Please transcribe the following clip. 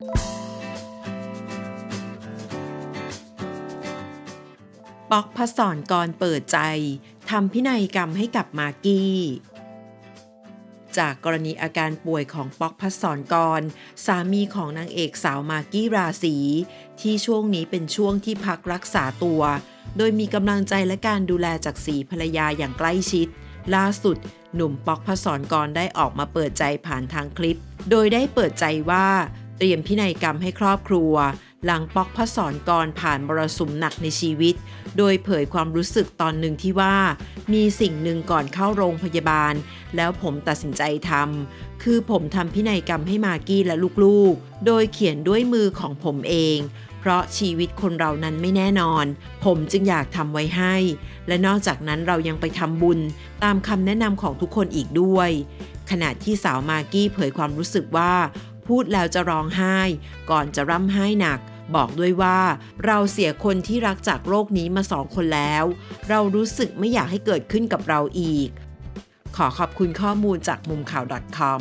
ป๊อกพศรกรเปิดใจทำพินัยกรรมให้กับมากกี้ จากกรณีอาการป่วยของป๊อกพัศรกร สามีของนางเอกสาวมากกี้ราศี ที่ช่วงนี้เป็นช่วงที่พักรักษาตัว โดยมีกำลังใจและการดูแลจากสีภรรยาอย่างใกล้ชิด ล่าสุด หนุ่มป๊อกพัศรกรได้ออกมาเปิดใจผ่านทางคลิป โดยได้เปิดใจว่า เตรียมพินัยกรรมให้ครอบครัว หลังป๊อกพัศรกรผ่านมรสุมหนักในชีวิต โดยเผยความรู้สึกตอนหนึ่งที่ว่า มีสิ่งหนึ่งก่อนเข้าโรงพยาบาล แล้วผมตัดสินใจทำคือผมทำพินัยกรรมให้มากกี้และลูกๆ โดยเขียนด้วยมือของผมเองเพราะชีวิตคนเรานั้นไม่แน่นอน ผมจึงอยากทำไว้ให้ และนอกจากนั้นเรายังไปทำบุญ ตามคำแนะนำของทุกคนอีกด้วย ขณะที่สาวมากกี้เผยความรู้สึกว่า พูดแล้วจะร้องไห้ ก่อนจะร่ำไห้หนัก บอกด้วยว่าเราเสียคนที่รักจากโรคนี้มาสองคนแล้ว เรารู้สึกไม่อยากให้เกิดขึ้นกับเราอีก ขอขอบคุณข้อมูลจากมุมข่าว .com